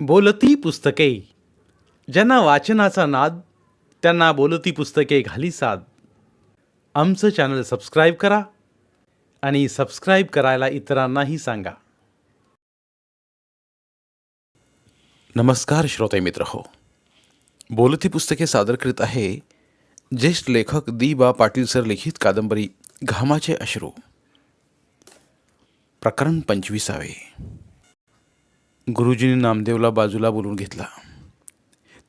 बोलती पुस्तके. ज्यांना वाचनाचा नाद त्यांना बोलती पुस्तके घाली साद. आमचं चॅनल सबस्क्राईब करा आणि सबस्क्राईब करायला इतरांनाही सांगा. नमस्कार श्रोते मित्र हो. बोलती पुस्तके सादर करीत आहे ज्येष्ठ लेखक दी बा पाटील सर लिखित कादंबरी घामाचे अश्रू. प्रकरण पंचवीसावे. गुरुजींनी नामदेवला बाजूला बोलून घेतला.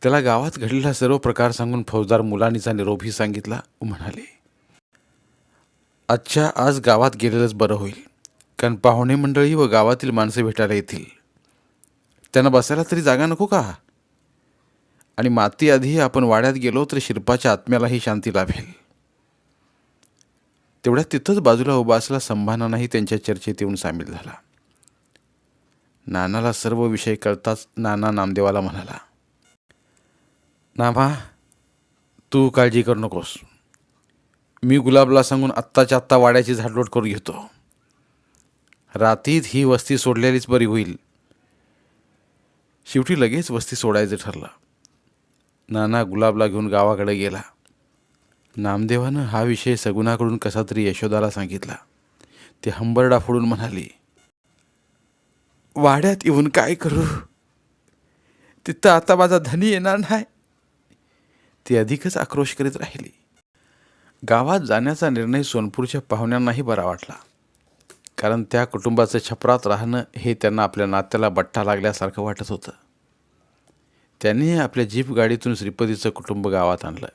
त्याला गावात घडलेला सर्व प्रकार सांगून फौजदार मुलानीचा निरोपही सांगितला व म्हणाले आजच्या आज गावात गेलेलंच बरं होईल कारण पाहुणे मंडळी व गावातील माणसे भेटायला येतील. त्यांना बसायला तरी जागा नको का? आणि माती आधी आपण वाड्यात गेलो तर शिरपाच्या आत्म्यालाही शांती लाभेल. तेवढ्या तिथंच बाजूला उभा असला संभानानाही त्यांच्या चर्चेत येऊन सामील झाला. नानाला सर्व विषय कळताच नाना नामदेवाला म्हणाला नाभा तू काळजी करू नकोस. मी गुलाबला सांगून आत्ताच्या आत्ता वाड्याची झाडलोट करून घेतो. रात्रीत ही वस्ती सोडलेलीच बरी होईल. शेवटी लगेच वस्ती सोडायचं ठरलं. नाना गुलाबला घेऊन गावाकडे गेला. नामदेवानं हा विषय सगुणाकडून कसा तरी यशोदाला सांगितला. ते हंबरडा फोडून म्हणाली वाड्यात येऊन काय करू? तिथं आता माझा धनी येणार नाही. ती अधिकच आक्रोश करीत राहिली. गावात जाण्याचा निर्णय सोनपूरच्या पाहुण्यांनाही बरा वाटला. कारण त्या कुटुंबाचं छपरात राहणं हे त्यांना आपल्या नात्याला बट्टा लागल्यासारखं वाटत होतं. त्यांनी आपल्या जीप गाडीतून श्रीपतीचं कुटुंब गावात आणलं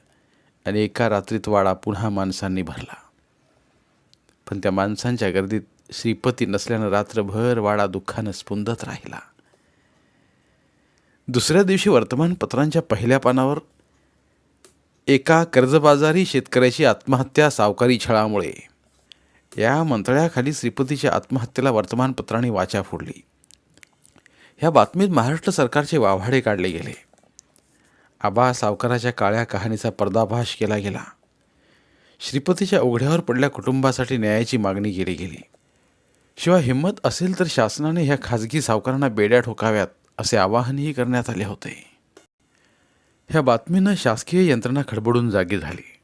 आणि एका रात्रीत वाडा पुन्हा माणसांनी भरला. पण त्या माणसांच्या गर्दीत श्रीपती नसल्यानं रात्रभर वाडा दुःखानं स्पुंदत राहिला. दुसऱ्या दिवशी वर्तमानपत्रांच्या पहिल्या पानावर एका कर्जबाजारी शेतकऱ्याची आत्महत्या सावकारी छळामुळे. या मंतळ्याखाली श्रीपतीच्या आत्महत्येला वर्तमानपत्रांनी वाचा फोडली. ह्या बातमीत महाराष्ट्र सरकारचे वाभाडे काढले गेले. आबा सावकाराच्या काळ्या कहाणीचा पर्दाफाश केला गेला. श्रीपतीच्या उघड्यावर पडल्या कुटुंबासाठी न्यायाची मागणी केली गेली. शिवाय हिंमत असेल तर शासनाने ह्या खाजगी सावकारांना बेड्या ठोकाव्यात असे आवाहनही करण्यात आले होते. ह्या बातमीनं शासकीय यंत्रणा खडबडून जागी झाली.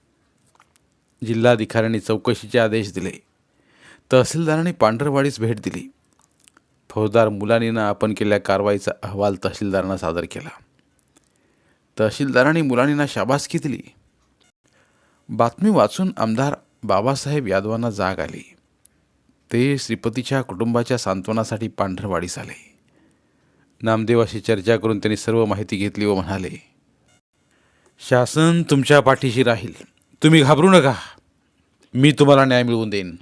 जिल्हाधिकाऱ्यांनी चौकशीचे आदेश दिले. तहसीलदारांनी पांढरवाडीस भेट दिली. फौजदार मुलानीनं आपण केलेल्या कारवाईचा अहवाल तहसीलदारांना सादर केला. तहसीलदारांनी मुलानींना शाबासकी दिली. बातमी वाचून आमदार बाबासाहेब यादवांना जाग आली. ते श्रीपतीच्या कुटुंबाच्या सांत्वनासाठी पांढरवाडीस आले नामदेवाशी चर्चा करून त्यांनी सर्व माहिती घेतली व म्हणाले शासन तुमच्या पाठीशी राहील. तुम्ही घाबरू नका. मी तुम्हाला न्याय मिळवून देईन.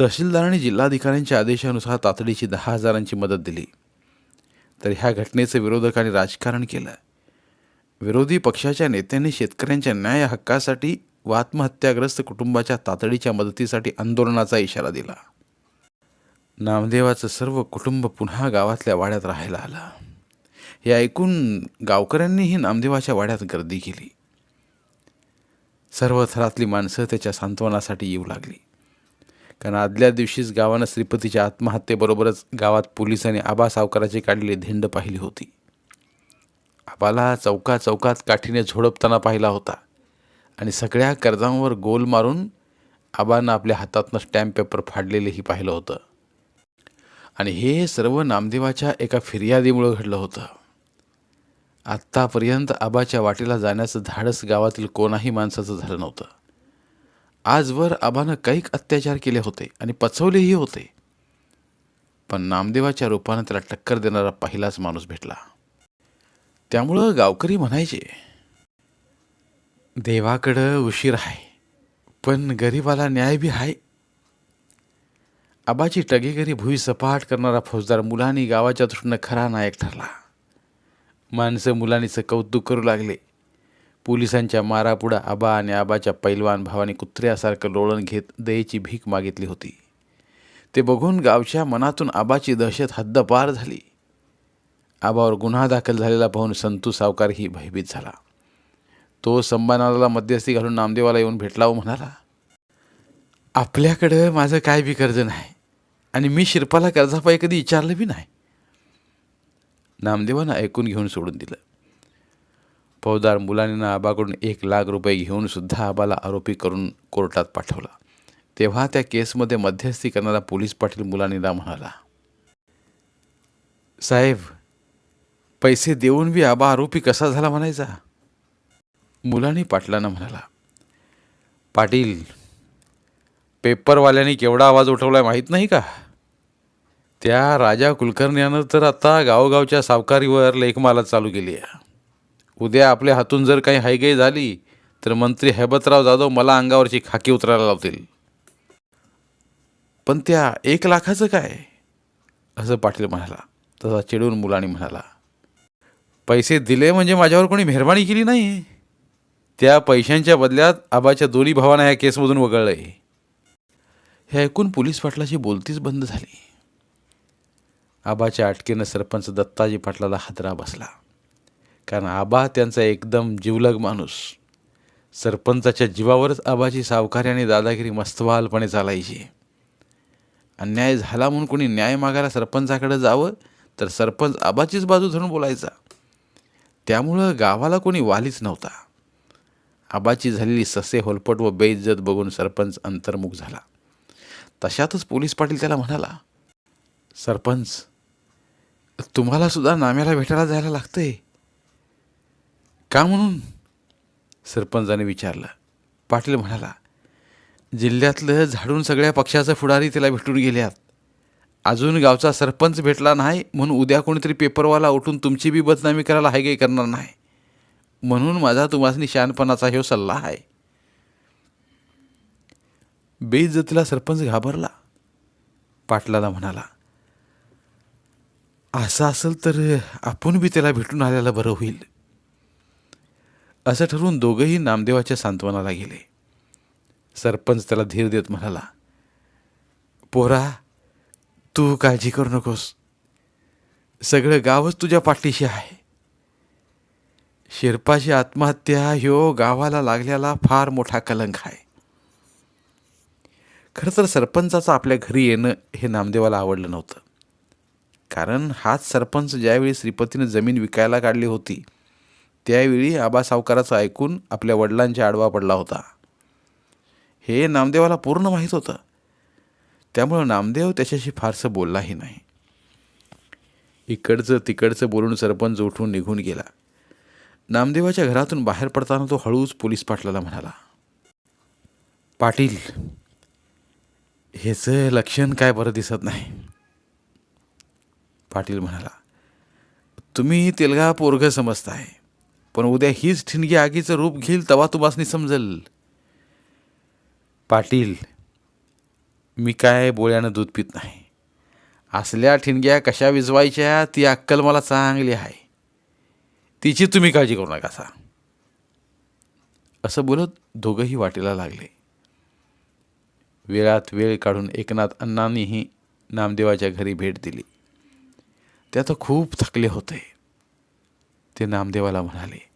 तहसीलदारांनी जिल्हाधिकाऱ्यांच्या आदेशानुसार तातडीची दहा हजारांची मदत दिली. तर ह्या घटनेचं विरोधकांनी राजकारण केलं. विरोधी पक्षाच्या नेत्यांनी शेतकऱ्यांच्या न्याय हक्कासाठी व आत्महत्याग्रस्त कुटुंबाच्या तातडीच्या मदतीसाठी आंदोलनाचा इशारा दिला. नामदेवाचं सर्व कुटुंब पुन्हा गावातल्या वाड्यात राहायला आलं. हे ऐकून गावकऱ्यांनीही नामदेवाच्या वाड्यात गर्दी केली. सर्व थरातली माणसं त्याच्या सांत्वनासाठी येऊ लागली. कारण आदल्या दिवशीच गावानं श्रीपतीच्या आत्महत्येबरोबरच गावात पोलिसांनी आबा सावकाराची काढलेली धिंड पाहिली होती. आबाला चौका चौकात काठीने झोडपताना पाहिला होता. आणि सगळ्या कर्जांवर गोल मारून आबानं आपल्या हातातनं स्टॅम्प पेपर फाडलेलेही पाहिलं होतं. आणि हे सर्व नामदेवाच्या एका फिर्यादीमुळं घडलं होतं. आत्तापर्यंत आबाच्या वाटेला जाण्याचं धाडस गावातील कोणाही माणसाचं झालं नव्हतं. आजवर आबानं कैक अत्याचार केले होते आणि पचवलेही होते. पण नामदेवाच्या रूपानं त्याला टक्कर देणारा पहिलाच माणूस भेटला. त्यामुळं गावकरी म्हणायचे देवाकडं उशीर आहे पण गरिबाला न्याय बी आहे आबाची टगेगरी भुई सपाट करणारा फौजदार मुलांनी गावाच्या दृष्टीनं खरा नायक ठरला. माणसं मुलांनीचं कौतुक करू लागले. पोलिसांच्या मारापुढा आबा आणि आबाच्या पैलवान भावाने कुत्र्यासारखं लोळण घेत दयेची भीक मागितली होती. ते बघून गावच्या मनातून आबाची दहशत हद्दपार झाली. आबावर गुन्हा दाखल झालेला पाहून संतू सावकारही भयभीत झाला. तो संबानाला मध्यस्थी घालून नामदेवाला येऊन भेटला व म्हणाला आपल्याकडं माझं काय बी कर्ज नाही आणि मी शिरपाला कर्जापायी कधी विचारलं बी नाही. नामदेवानं ऐकून घेऊन सोडून दिलं. फौजदार मुलानीनं आबाकडून एक लाख रुपये घेऊनसुद्धा आबाला आरोपी करून कोर्टात पाठवला. तेव्हा त्या केसमध्ये मध्यस्थी करणारा पोलीस पाटील मुलानीला म्हणाला साहेब पैसे देऊन बी आबा आरोपी कसा झाला म्हणायचा? मुलानी पाटलानं म्हणाला पाटील पेपरवाल्याने केवढा आवाज उठवलाय माहीत नाही का? त्या राजा कुलकर्ण्यानं तर आता गावगावच्या सावकारीवर लेखमाला चालू केली आहे. उद्या आपल्या हातून जर काही हायगाई झाली तर मंत्री हैबतराव जाधव मला अंगावरची खाकी उतरायला लावतील. पण त्या एक लाखाचं काय? असं पाटील म्हणाला. तसा चिडून मुलाने म्हणाला पैसे दिले म्हणजे माझ्यावर कोणी मेहरबानी केली नाही? त्या पैशांच्या बदल्यात आबाच्या दोन्ही भावांना या केसमधून वगळलं आहे हे ऐकून पोलीस पाटलाची बोलतीच बंद झाली. आबाच्या अटकेनं सरपंच दत्ताजी पाटलाला हादरा बसला. कारण आबा त्यांचा एकदम जिवलग माणूस. सरपंचाच्या जीवावरच आबाची सावकारी आणि दादागिरी मस्तवालपणे चालायची. अन्याय झाला म्हणून कोणी न्याय मागायला सरपंचाकडे जावं तर सरपंच आबाचीच बाजू धरून बोलायचा. त्यामुळं गावाला कोणी वालीच नव्हता. आबाची झालेली ससे होलपट व बेइज्जत बघून सरपंच अंतर्मुख झाला. तशातच पोलीस पाटील त्याला म्हणाला सरपंच तुम्हाला सुद्धा नाम्याला भेटायला जायला लागतंय. का म्हणून? सरपंचाने विचारलं. पाटील म्हणाला जिल्ह्यातलं झाडून सगळ्या पक्षाचं फुडारी तिला भेटून गेल्यात. अजून गावचा सरपंच भेटला नाही म्हणून उद्या कोणीतरी पेपरवाला उठून तुमची बी बदनामी करायला हायगाई करणार नाही. म्हणून माझा तुम्हाला शहाणपणाचा हा सल्ला आहे. बेइज्जतीला सरपंच घाबरला. पाटलाला म्हणाला असं असेल तर आपण बी त्याला भेटून आल्याला बरं होईल. असं ठरवून दोघंही नामदेवाच्या सांत्वनाला गेले. सरपंच त्याला धीर देत म्हणाला पोरा तू काळजी करू नकोस. सगळं गावच तुझ्या पाठीशी आहे. शिरपाची आत्महत्या ह्यो गावाला लागलेला फार मोठा कलंक आहे. खरं तर सरपंचाचं आपल्या घरी येणं हे नामदेवाला आवडलं नव्हतं. कारण हाच सरपंच ज्यावेळी श्रीपतीनं जमीन विकायला काढली होती त्यावेळी आबा सावकाराचं ऐकून आपल्या वडिलांच्या आडवा पडला होता. हे नामदेवाला पूर्ण माहीत होतं. त्यामुळं नामदेव त्याच्याशी फारसं बोललाही नाही. इकडचं तिकडचं बोलून सरपंच उठून निघून गेला. नामदेवाच्या घरातून बाहेर पडताना तो हळूच पोलीस पाटलाला म्हणाला पाटील ह्याचं लक्षण काय बरं दिसत नाही. पाटील म्हणाला तुम्ही तेलगा पोरग समजताय पण उद्या हीच ठिणगी आगीचं रूप घेईल तवा तुम्हासनी समजेल. पाटील मी काय बोळ्यानं दूध पित नाही. असल्या ठिणग्या कशा विजवायच्या ती अक्कल मला चांगली आहे. तिची तुम्ही काळजी करू नका सा. असं बोलत दोघंही वाटेला लागले. वेळात वेळ काढून एकनाथ अण्णांनीही नामदेवाच्या घरी भेट दिली. ते आता खूप थकले होते. ते नामदेवाला म्हणाले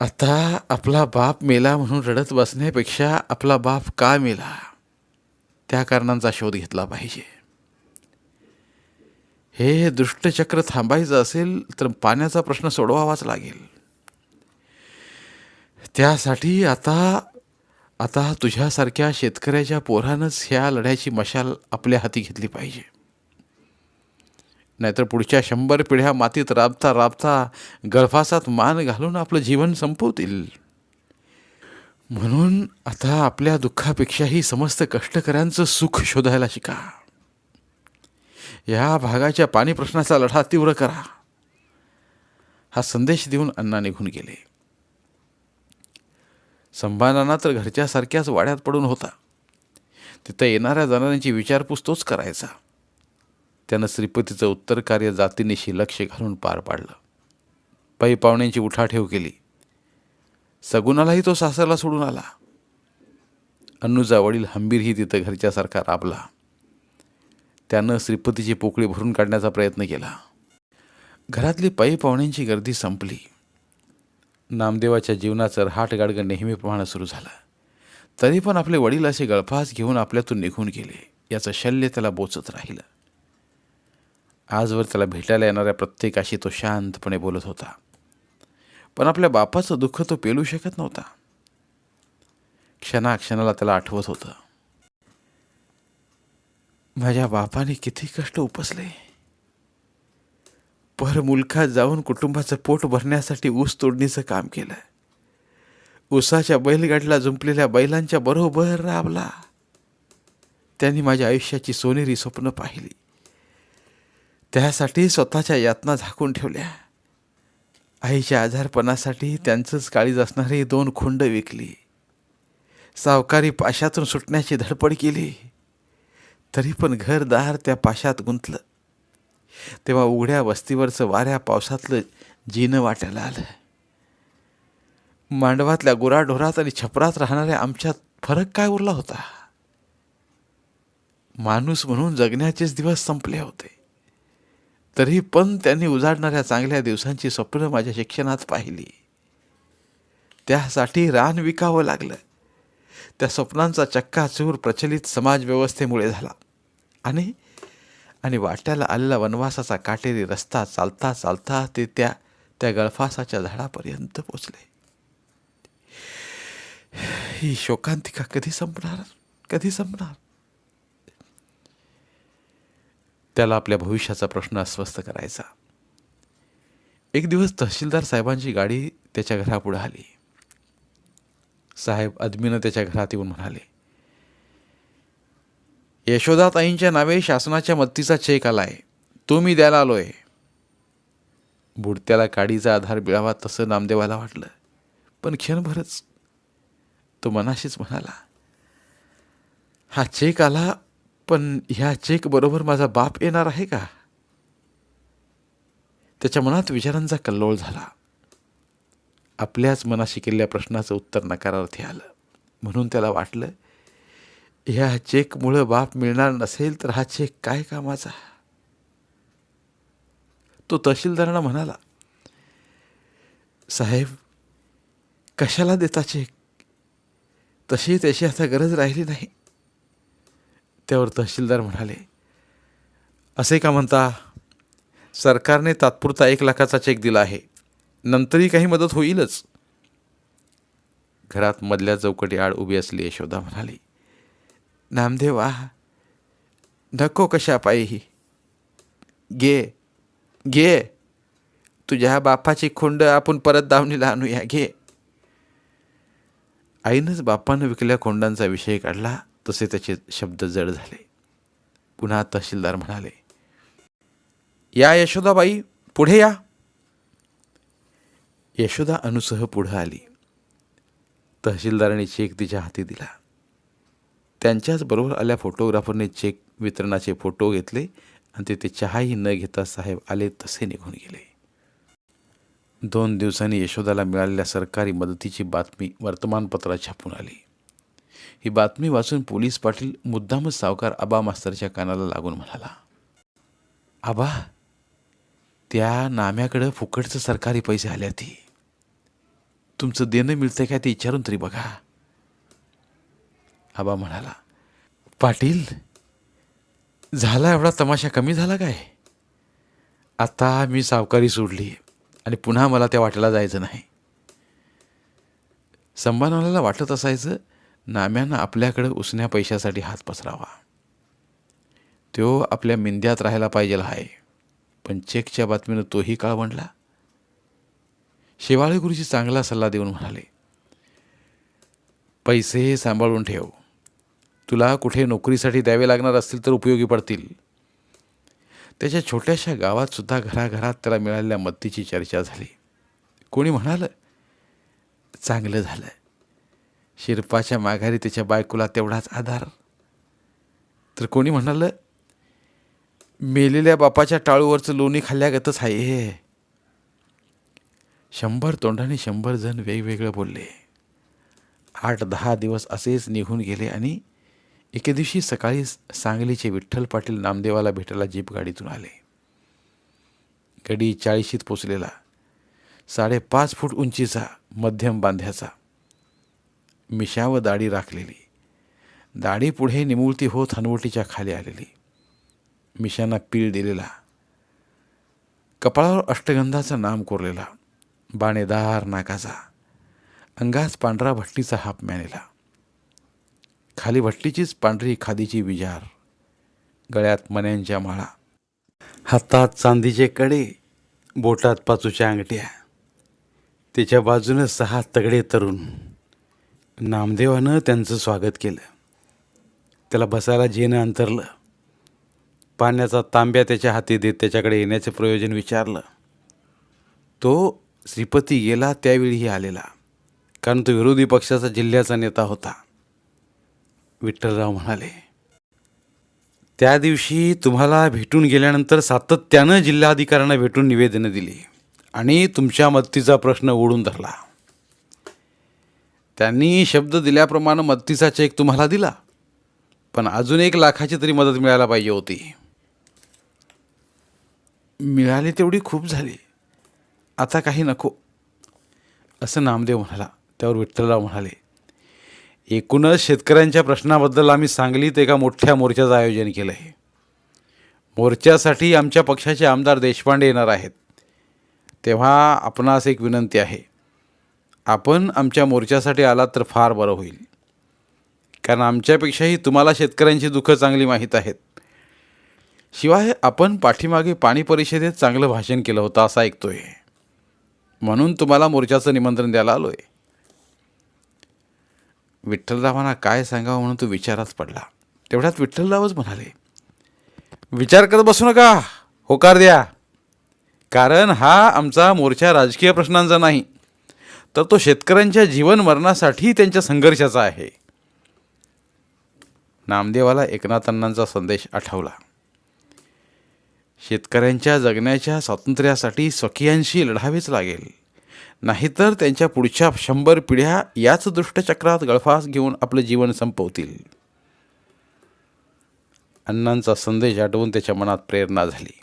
आता आपला बाप मेला म्हणून रडत बसण्यापेक्षा आपला बाप का मेला? त्या कारणांचा शोध घेतला पाहिजे. हे दुष्टचक्र थांबायचं असेल तर पाण्याचा प्रश्न सोडवावाच लागेल. त्यासाठी आता आता तुझ्यासारख्या शेतकऱ्याच्या पोरानंच ह्या लढ्याची मशाल आपल्या हाती घेतली पाहिजे. नाहीतर पुढच्या शंभर पिढ्या मातीत राबता राबता गळफासात मान घालून आपलं जीवन संपवतील. म्हणून आता आपल्या दुःखापेक्षाही समस्त कष्टकऱ्यांचं सुख शोधायला शिका. या भागाच्या पाणी प्रश्नाचा लढा तीव्र करा. हा संदेश देऊन अण्णा निघून गेले. संभानाना तर घरच्यासारख्याच वाड्यात पडून होता. तिथं येणाऱ्या जाणाऱ्यांची विचारपूस तोच करायचा. त्यानं श्रीपतीचं उत्तर कार्य जातीनिशी लक्ष घालून पार पाडलं. पायी पाहुण्यांची उठाठेव केली. सगुणालाही तो सासरला सोडून आला. अन्नूचा वडील हंबीरही तिथं घरच्यासारखा राबला. त्यानं श्रीपतीची पोकळी भरून काढण्याचा प्रयत्न केला. घरातली पायी पाहुण्यांची गर्दी संपली. नामदेवाच्या जीवनाचं रहाटगाडगं नेहमीप्रमाणे सुरू झालं. तरी पण आपले वडील असे गळफास घेऊन आपल्यातून निघून गेले. याचं शल्य त्याला बोचत राहिलं. आजवर त्याला भेटायला येणाऱ्या प्रत्येकाशी तो शांतपणे बोलत होता. पण आपल्या बापाचं दुःख तो पेलू शकत नव्हता. क्षणाक्षणाला त्याला आठवत होतं. माझ्या बापाने किती कष्ट उपसले. पर मुलखात जाऊन कुटुंबाचं पोट भरण्यासाठी ऊस तोडणीचं काम केलं. ऊसाच्या बैलगाडीला जुंपलेल्या बैलांच्या बरोबर राबला. त्यांनी माझ्या आयुष्याची सोनेरी स्वप्न पाहिली. त्यासाठी स्वतःच्या यातना झाकून ठेवल्या. आईच्या आजारपणासाठी त्यांचंच काळीज असणारी दोन खुंड विकली. सावकारी पाशातून सुटण्याची धडपड केली. तरी पण घरदार त्या पाशात गुंतलं. तेव्हा उघड्या वस्तीवरचं वाऱ्या पावसातलं जीनं वाटायला आलं. मांडवातल्या गुराढोरात आणि छपरात राहणाऱ्या आमच्यात फरक काय उरला होता? माणूस म्हणून जगण्याचेच दिवस संपले होते. तरी पण त्यांनी उजाडणाऱ्या चांगल्या दिवसांची स्वप्न माझ्या शिक्षणात पाहिली. त्यासाठी रान विकावं लागलं. त्या स्वप्नांचा चक्काचूर प्रचलित समाजव्यवस्थेमुळे झाला. आणि आणि वाट्याला आलेला वनवासाचा काटेरी रस्ता चालता चालता ते त्या त्या गळफासाच्या झाडापर्यंत पोचले. ही शोकांतिका कधी संपणार? कधी संपणार? त्याला आपल्या भविष्याचा प्रश्न अस्वस्थ करायचा. एक दिवस तहसीलदार साहेबांची गाडी त्याच्या घरापुढे आली. साहेब अदमीनं त्याच्या घरात येऊन म्हणाले यशोदाताईंच्या नावे शासनाच्या मत्तीचा चेक आलाय. तो मी द्यायला आलोय. बुडत्याला काडीचा आधार मिळावा तसं नामदेवाला वाटलं पण क्षणभरच तो मनाशीच म्हणाला हा चेक आला पण ह्या चेक बरोबर माझा बाप येणार आहे का? त्याच्या मनात विचारांचा कल्लोळ झाला. आपल्याच मनाशी केलेल्या प्रश्नाचं उत्तर नकारार्थी आलं. म्हणून त्याला वाटलं ह्या चेकमुळं बाप मिळणार नसेल तर हा चेक काय कामाचा? तो तहसीलदारांना म्हणाला साहेब कशाला देता चेक? तशी त्याची आता गरज राहिली नाही. त्यावर तहसीलदार म्हणाले असे का म्हणता? सरकारने तात्पुरता एक लाखाचा चेक दिला आहे. नंतरही काही मदत होईलच. घरात मधल्या चौकटी आड उभी असली यशोदा म्हणाली नामदेव नामदेवा नको कशा पायी. घे घे. तुझ्या बापाची खोंड आपण परत दावणीला आणूया घे. आईनंच बापानं विकल्या खोंडांचा विषय काढला तसे त्याचे शब्द जड झाले. पुन्हा तहसीलदार म्हणाले या यशोदाबाई पुढे या. यशोदा अनुसह पुढं आली. तहसीलदाराने चेक तिच्या हाती दिला. त्यांच्याच बरोबर आल्या फोटोग्राफरने चेक वितरणाचे फोटो घेतले आणि ते ते चहाही न घेता साहेब आले तसे निघून गेले. दोन दिवसांनी यशोदाला मिळालेल्या सरकारी मदतीची बातमी वर्तमानपत्रात छापून आली. ही बातमी वाचून पोलीस पाटील मुद्दामच सावकार आबा मास्तरच्या कानाला लागून म्हणाला आबा त्या नाम्याकडं फुकटचं सरकारी पैसे आले ती तुमचं देणं मिळतंय काय ते विचारून तरी बघा. आबा म्हणाला पाटील झाला एवढा तमाशा कमी झाला काय? आता मी सावकारी सोडली आणि पुन्हा मला त्या वाटेला जायचं नाही. संभानवाला वाटत असायचं नाम्यानं आपल्याकडं उसण्या पैशासाठी हात पसरावा. तो आपल्या मिंद्यात राहायला पाहिजे आहे पण चेकच्या बातमीनं तोही काळ म्हणला शेवाळे गुरुजी चांगला सल्ला देऊन म्हणाले पैसे सांभाळून ठेव. तुला कुठे नोकरीसाठी द्यावे लागणार असतील तर उपयोगी पडतील. त्याच्या छोट्याशा गावात सुद्धा घराघरात त्याला मिळालेल्या मदतीची चर्चा झाली. कोणी म्हणालं चांगलं झालं शिरपाच्या माघारी त्याच्या बायकोला तेवढाच आधार. तर कोणी म्हणालं मेलेल्या बापाच्या टाळूवरचं लोणी खाल्ल्यागतच आहे. हे शंभर तोंडाने शंभर जण वेगवेगळं बोलले. आठ दहा दिवस असेच निघून गेले आणि एके दिवशी सकाळी सांगलीचे विठ्ठल पाटील नामदेवाला भेटायला जीप गाडीतून आले. गडी चाळीशीत पोचलेला. साडेपाच फूट उंचीचा मध्यम बांध्याचा. मिशा व दाढी राखलेली. दाढी पुढे निमुळती होत हनवटीच्या खाली आलेली. मिशांना पीळ दिलेला. कपाळावर अष्टगंधाचं नाम कोरलेला. बाणेदार नाकाचा. अंगास पांढरा भट्टीचा हाप मॅनेला खाली भट्टीचीच पांढरी खादीची विजार. गळ्यात मण्यांच्या माळा. हातात चांदीचे कडे बोटात पाचूच्या अंगठ्या. त्याच्या बाजूनं सहा तगडे तरुण. नामदेवानं त्यांचं स्वागत केलं. त्याला बसायला जेनं अंतरलं. पाण्याचा तांब्या त्याच्या हाती देत त्याच्याकडे येण्याचं प्रयोजन विचारलं. तो श्रीपती गेला त्यावेळीही आलेला कारण तो विरोधी पक्षाचा जिल्ह्याचा नेता होता. विठ्ठलराव म्हणाले त्या दिवशी तुम्हाला भेटून गेल्यानंतर सातत्यानं जिल्हाधिकाऱ्यांना भेटून निवेदनं दिली आणि तुमच्या मदतीचा प्रश्न ओढून धरला. त्यांनी शब्द दिल्याप्रमाणे मदतीचा चेक तुम्हाला दिला पण अजून एक लाखाची तरी मदत मिळायला पाहिजे होती. मिळाली तेवढी खूप झाली. आता काही नको. असं नामदेव म्हणाला. त्यावर विठ्ठलराव म्हणाले एकूणच शेतकऱ्यांच्या प्रश्नाबद्दल आम्ही सांगलीत एका मोठ्या मोर्चाचं आयोजन केलं आहे. मोर्चासाठी आमच्या पक्षाचे आमदार देशपांडे येणार आहेत. तेव्हा आपणास एक विनंती आहे. आपण आमच्या मोर्चासाठी आलात तर फार बरं होईल. कारण आमच्यापेक्षाही तुम्हाला शेतकऱ्यांची दुःखं चांगली माहीत आहेत. शिवाय आपण पाठीमागे पाणी परिषदेत चांगलं भाषण केलं होतं असं ऐकतोय. म्हणून तुम्हाला मोर्चाचं निमंत्रण द्यायला आलो आहे विठ्ठलरावांना काय सांगावं म्हणून तो विचारात पडला. तेवढ्यात विठ्ठलरावच म्हणाले विचार करत बसू नका. होकार द्या. कारण हा आमचा मोर्चा राजकीय प्रश्नांचा नाही तर तो शेतकऱ्यांच्या जीवन मरणासाठी त्यांच्या संघर्षाचा आहे. नामदेवाला एकनाथ अण्णांचा संदेश आठवला. शेतकऱ्यांच्या जगण्याच्या स्वातंत्र्यासाठी स्वकीयांशी लढावेच लागेल. नाहीतर त्यांच्या पुढच्या शंभर पिढ्या याच दुष्टचक्रात गळफास घेऊन आपलं जीवन संपवतील. अण्णांचा संदेश आठवून त्याच्या मनात प्रेरणा झाली.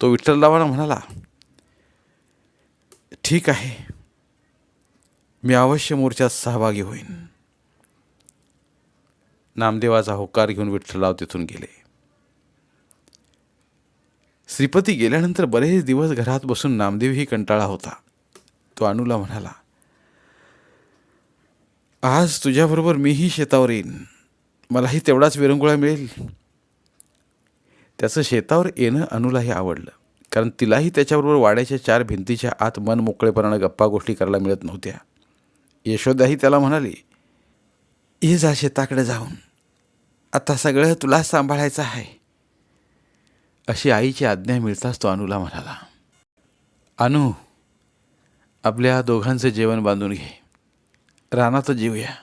तो विठ्ठलरावांना म्हणाला ठीक आहे. मी अवश्य मोर्चात सहभागी होईन. नामदेवाचा होकार घेऊन विठ्ठलराव तिथून गेले. श्रीपती गेल्यानंतर बरेच दिवस घरात बसून नामदेवही कंटाळा होता. तो अनुला म्हणाला आज तुझ्याबरोबर मीही शेतावर येईन. मलाही तेवढाच विरंगुळा मिळेल. त्याचं शेतावर येणं अनुलाही आवडलं कारण तिलाही त्याच्याबरोबर वाड्याच्या चार भिंतीच्या आत मन मोकळेपणानं गप्पा गोष्टी करायला मिळत नव्हत्या. यशोदाही त्याला म्हणाली ये जा शेताकडे जाऊन. आता सगळं तुला सांभाळायचं आहे. अशी आईची आज्ञा मिळताच तो अनुला म्हणाला अनु आपल्या दोघांचं जेवण बांधून घे. रानात जेवूया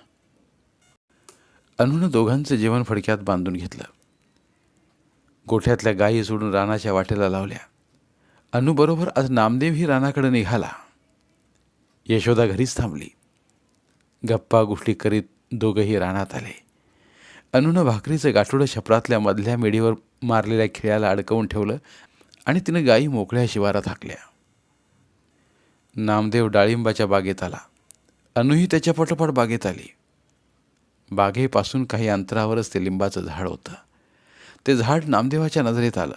अनुनं दोघांचं जेवण फडक्यात बांधून घेतलं. गोठ्यातल्या गायी सोडून रानाच्या वाटेला लावल्या. अनुबरोबर आज नामदेवही रानाकडे निघाला. यशोदा घरीच थांबली. गप्पा गोष्टी करीत दोघंही रानात आले. अनुनं भाकरीचं गाठोडं छपरातल्या मधल्या मेडीवर मारलेल्या खिळ्याला अडकवून ठेवलं आणि तिनं गायी मोकळ्या शिवारात हाकल्या. नामदेव डाळिंबाच्या बागेत आला. अनुही त्याच्या पटोपट बागेत आली. बागेपासून काही अंतरावरच ते लिंबाचं झाड होतं. ते झाड नामदेवाच्या नजरेत आलं.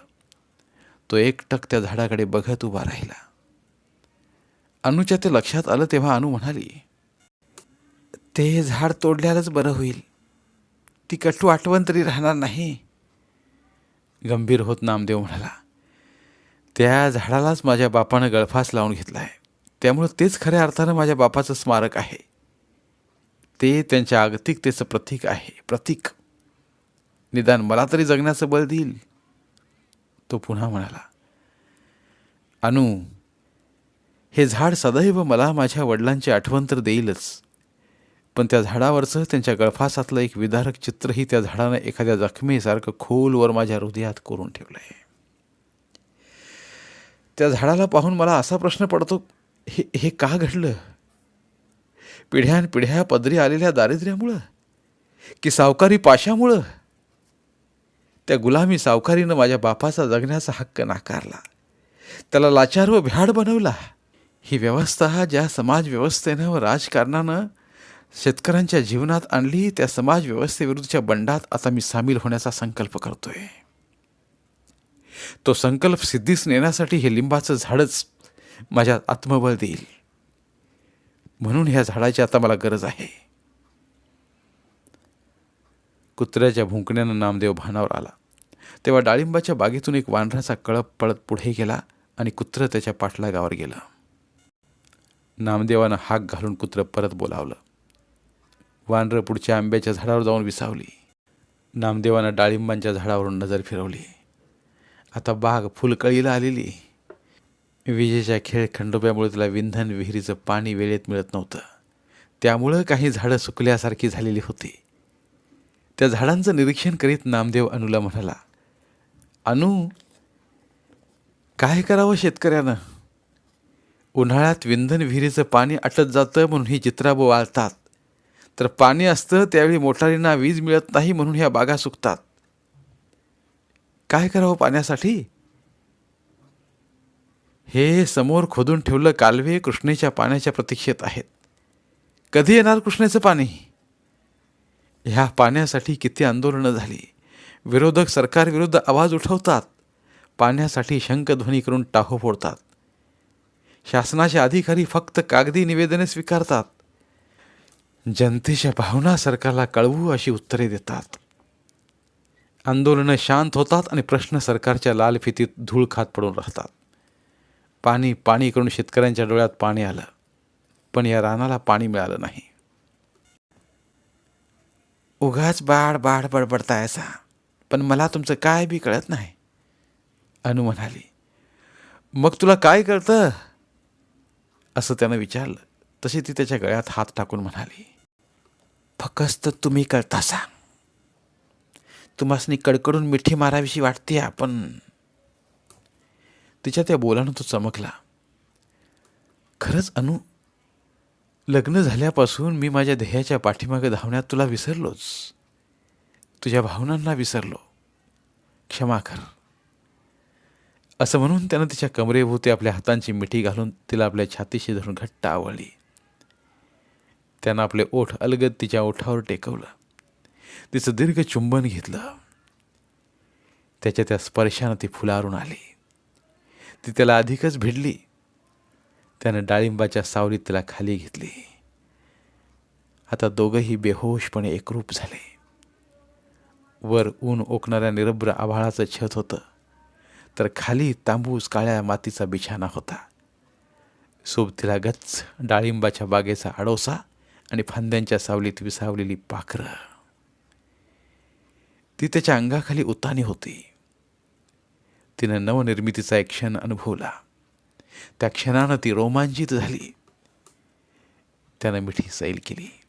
तो एकटक त्या झाडाकडे बघत उभा राहिला. अनुच्या ते लक्षात आलं तेव्हा अनु म्हणाली ते झाड तोडल्यालाच बरं होईल. ती कटू आठवण तरी राहणार नाही. गंभीर होत नामदेव म्हणाला त्या झाडालाच माझ्या बापानं गळफास लावून घेतला आहे त्यामुळं तेच खऱ्या अर्थानं माझ्या बापाचं स्मारक आहे. ते त्यांच्या आगतिकतेचं प्रतीक आहे प्रतीक. निदान मला तरी जगण्याचं बळ देईल. तो पुन्हा म्हणाला अनु हे झाड सदैव मला माझ्या वडिलांची आठवण तर देईलच. पण त्या झाडावरचं त्यांच्या गळफासातलं एक विदारक चित्रही त्या झाडानं एखाद्या जखमेसारखं खोलवर माझ्या हृदयात कोरून ठेवलं आहे त्या झाडाला पाहून मला असा प्रश्न पडतो हे हे का घडलं? पिढ्यानपिढ्या पदरी आलेल्या दारिद्र्यामुळं? की सावकारी पाशामुळं? त्या गुलामी सावकारीनं माझ्या बापाचा जगण्याचा हक्क नाकारला. त्याला लाचार व भ्याड बनवला. ही व्यवस्था ज्या समाज व्यवस्थेनं व राजकारणानं शेतकऱ्यांच्या जीवनात आणली त्या समाज व्यवस्थेविरुद्धच्या बंडात आता मी सामील होण्याचा संकल्प करतोय. तो संकल्प सिद्धीस नेण्यासाठी हे लिंबाचं झाडच माझ्या आत्मबळ देईल. म्हणून ह्या झाडाची आता मला गरज आहे. कुत्र्याच्या भुंकण्यानं नामदेव भानावर आला. तेव्हा डाळिंबाच्या बागेतून एक वानराचा कळप पळत पुढे गेला आणि कुत्रं त्याच्या पाठलागावर गेलं. नामदेवानं हाक घालून कुत्रं परत बोलावलं. वानरं पुढच्या आंब्याच्या झाडावर जाऊन विसावली. नामदेवानं डाळिंबांच्या झाडावरून नजर फिरवली. आता बाग फुलकळीला आलेली. विजेच्या खेळ खंडोब्यामुळे तिला विंधन विहिरीचं पाणी वेळेत मिळत नव्हतं. त्यामुळं काही झाडं सुकल्यासारखी झालेली होती. त्या झाडांचं निरीक्षण करीत नामदेव अनुला म्हणाला अनु काय करावं शेतकऱ्यानं? उन्हाळ्यात विंधन विहिरीचं पाणी आटत जातं म्हणून ही चित्राबो वाळतात. तर पाणी असतं त्यावेळी मोटारींना वीज मिळत नाही म्हणून ह्या बागा सुकतात. काय करावं पाण्यासाठी? हे समोर खोदून ठेवलं कालवे कृष्णेच्या पाण्याच्या प्रतीक्षेत आहेत. कधी येणार कृष्णेचं पाणी? ह्या पाण्यासाठी किती आंदोलनं झाली. विरोधक सरकारविरुद्ध आवाज उठवतात. पाण्यासाठी शंखध्वनी करून टाहो फोडतात. शासनाचे अधिकारी फक्त कागदी निवेदने स्वीकारतात. जनतेच्या भावना सरकारला कळवू अशी उत्तरे देतात. आंदोलनं शांत होतात आणि प्रश्न सरकारच्या लाल फितीत धूळ खात पडून राहतात. पाणी पाणी करून शेतकऱ्यांच्या डोळ्यात पाणी आलं पण या रानाला पाणी मिळालं नाही. उगाच बाड बाड बडबडता असा. पण मला तुमचं काय बी कळत नाही. अनु म्हणाली मग तुला काय कळतं? असं त्यानं विचारलं. तशी ती त्याच्या गळ्यात हात टाकून म्हणाली फकस्त तुम्ही करतासा तुम्हासनी कडकडून मिठी माराविषयी वाटते आपण. तिच्या त्या बोलानं तो चमकला. खरंच अनु लग्न झाल्यापासून मी माझ्या ध्येयाच्या पाठीमागे धावण्यात तुला विसरलोच. तुझ्या भावनांना विसरलो. क्षमा कर. असं म्हणून त्यानं तिच्या कमरेभोवती आपल्या हातांची मिठी घालून तिला आपल्या छातीशी धरून घट्ट आवळली. त्यानं आपले ओठ अलगद तिच्या ओठावर टेकवलं. तिचं दीर्घ चुंबन घेतलं. त्याच्या त्या स्पर्शानं ती फुलारून आली. ती त्याला अधिकच भिडली. त्यानं डाळिंबाच्या सावलीत तिला खाली घेतली. आता दोघंही बेहोशपणे एकरूप झाले. वर ऊन ओकणाऱ्या निरभ्र आभाळाचं छत होतं. तर खाली तांबूस काळ्या मातीचा बिछाना होता. सोबतीला गच्च डाळिंबाच्या बागेचा आडोसा आणि फांद्यांच्या सावलीत विसावलेली पाखरं. ती त्याच्या अंगाखाली उतानी होती. तिनं नवनिर्मितीचा एक क्षण अनुभवला. त्या क्षणानं ती रोमांचित झाली. त्यानं मिठी सैल केली.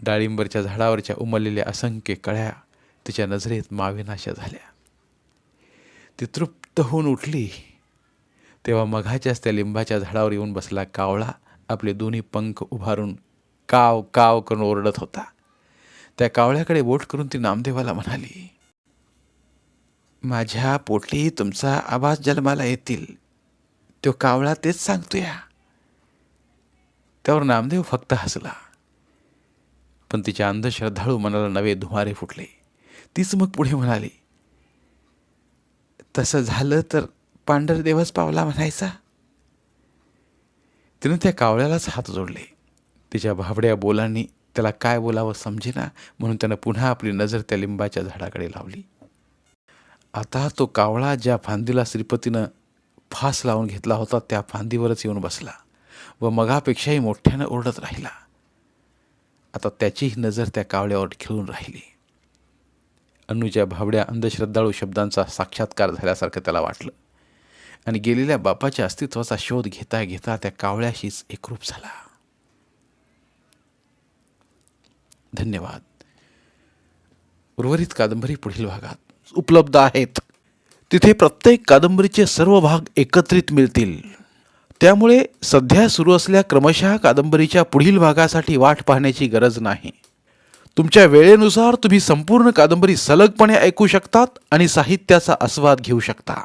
डाळिंबरच्या झाडावरच्या उमललेल्या असंख्य कळ्या तिच्या नजरेत माविनाशा झाल्या. ती तृप्त होऊन उठली. तेव्हा मघाच्याच त्या लिंबाच्या झाडावर येऊन बसला कावळा आपले दोन्ही पंख उभारून काव काव करून ओरडत होता. त्या कावळ्याकडे बोट करून ती नामदेवाला म्हणाली माझ्या पोटी तुमचा आवाज जन्माला येतील. तो कावळा तेच सांगतो या त्यावर नामदेव फक्त हसला. पण तिच्या अंधश्रद्धाळू मनाला नवे धुमारे फुटले. तीच मग पुढे म्हणाली तसं झालं तर पांढरदेवच पावला म्हणायचा. तिनं त्या कावळ्यालाच हात जोडले. तिच्या भाबड्या बोलांनी त्याला काय बोलावं समजेना म्हणून त्यानं पुन्हा आपली नजर त्या लिंबाच्या झाडाकडे लावली. आता तो कावळा ज्या फांदीला श्रीपतीनं फास लावून घेतला होता त्या फांदीवरच येऊन बसला व मगापेक्षाही मोठ्यानं ओरडत राहिला. आता त्याचीही नजर त्या कावळ्यावर खिळून राहिली. अनुच्या भाबड्या अंधश्रद्धाळू शब्दांचा साक्षात्कार झाल्यासारखं त्याला वाटलं. आणि गेलेल्या बापाच्या अस्तित्वाचा शोध घेता घेता त्या कावळ्याशीच एकरूप झाला. धन्यवाद. उर्वरित कादंबरी पुढील भागात उपलब्ध आहेत. तिथे प्रत्येक कादंबरीचे सर्व भाग एकत्रित मिळतील. त्यामुळे सध्या सुरू असल्या क्रमशः कादंबरीच्या पुढील भागासाठी वाट पाहण्याची गरज नाही. तुमच्या वेळेनुसार तुम्ही संपूर्ण कादंबरी सलगपणे ऐकू शकतात आणि साहित्याचा आस्वाद घेऊ शकता.